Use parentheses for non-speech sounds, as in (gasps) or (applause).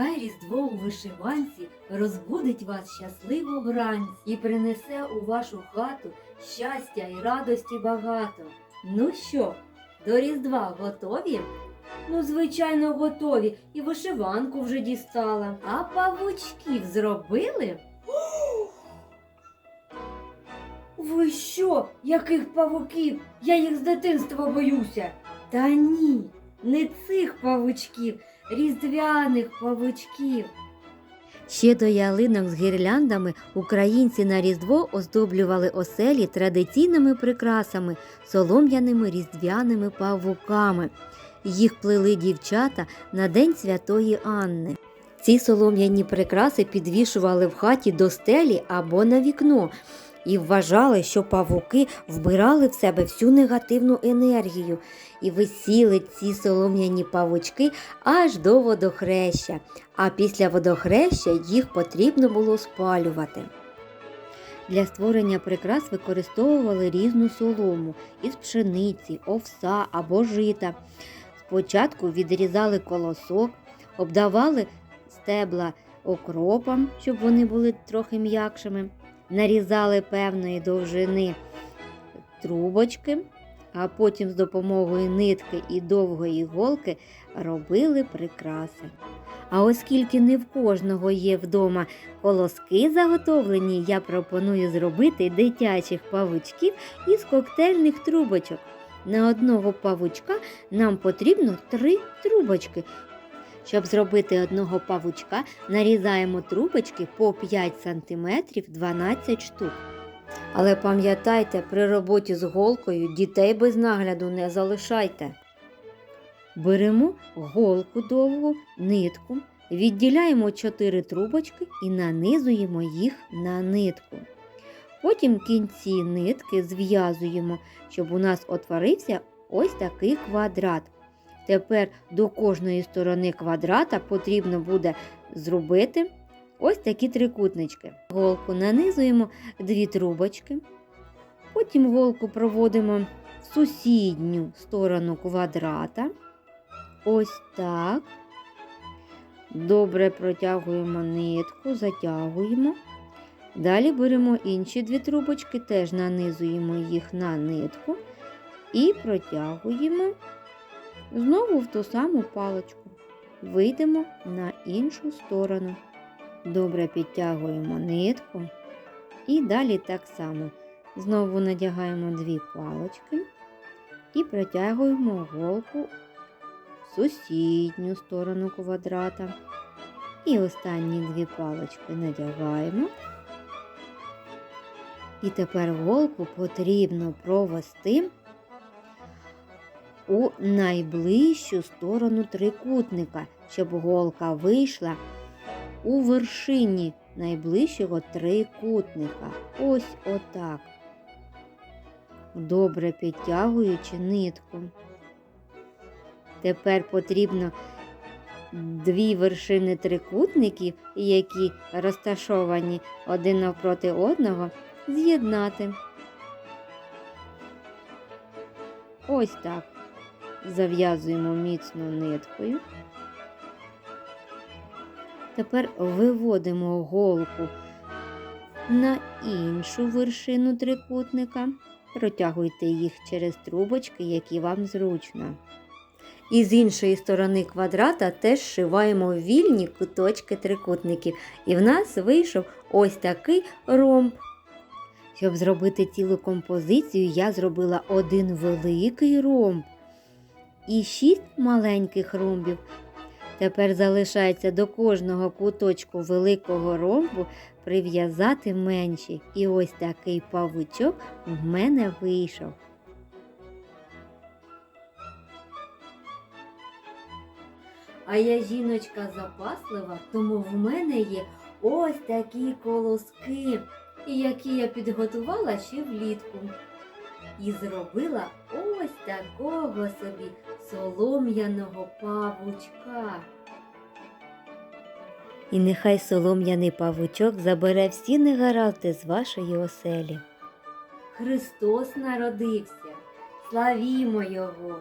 Хай Різдво у вишиванці розбудить вас щасливо вранці і принесе у вашу хату щастя і радості багато. Ну що, до Різдва готові? Ну, звичайно, готові, і вишиванку вже дістала. А павучків зробили? (gasps) Ви що? Яких павуків? Я їх з дитинства боюся. Та ні, не цих павучків, різдвяних павучків. Ще до ялинок з гірляндами українці на Різдво оздоблювали оселі традиційними прикрасами, солом'яними різдвяними павуками. Їх плели дівчата на День Святої Анни. Ці солом'яні прикраси підвішували в хаті до стелі або на вікно і вважали, що павуки вбирали в себе всю негативну енергію і висіли ці солом'яні павучки аж до водохреща, а після водохреща їх потрібно було спалювати. Для створення прикрас використовували різну солому із пшениці, овса або жита. Спочатку відрізали колосок, обдавали стебла окропом, щоб вони були трохи м'якшими, нарізали певної довжини трубочки, а потім з допомогою нитки і довгої голки робили прикраси. А оскільки не в кожного є вдома колоски заготовлені, я пропоную зробити дитячих павучків із коктейльних трубочок. На одного павучка нам потрібно три трубочки. Щоб зробити одного павучка, нарізаємо трубочки по 5 см 12 штук. Але пам'ятайте, при роботі з голкою дітей без нагляду не залишайте. Беремо голку довгу, нитку, відділяємо 4 трубочки і нанизуємо їх на нитку. Потім кінці нитки зв'язуємо, щоб у нас утворився ось такий квадрат. Тепер до кожної сторони квадрата потрібно буде зробити ось такі трикутнички. Голку нанизуємо дві трубочки, потім голку проводимо в сусідню сторону квадрата. Ось так. Добре протягуємо нитку, затягуємо. Далі беремо інші дві трубочки, теж нанизуємо їх на нитку і протягуємо знову в ту саму паличку. Вийдемо на іншу сторону. Добре підтягуємо нитку. І далі так само. Знову надягаємо дві палички і протягуємо голку в сусідню сторону квадрата. І останні дві палички надягаємо. І тепер голку потрібно провести у найближчу сторону трикутника, щоб голка вийшла у вершині найближчого трикутника. Ось отак. Добре підтягуючи нитку. Тепер потрібно дві вершини трикутників, які розташовані один навпроти одного, з'єднати. Ось так. Зав'язуємо міцно ниткою. Тепер виводимо голку на іншу вершину трикутника. Протягуйте їх через трубочки, які вам зручно. І з іншої сторони квадрата теж шиваємо вільні куточки трикутників. І в нас вийшов ось такий ромб. Щоб зробити цілу композицію, я зробила один великий ромб і шість маленьких ромбів. Тепер залишається до кожного куточку великого ромбу прив'язати менші. І ось такий павучок в мене вийшов. А я жіночка запаслива, тому в мене є ось такі колоски, які я підготувала ще влітку. І зробила ось такого собі солом'яного павучка. І нехай солом'яний павучок забере всі негаразди з вашої оселі. Христос народився, славімо Його!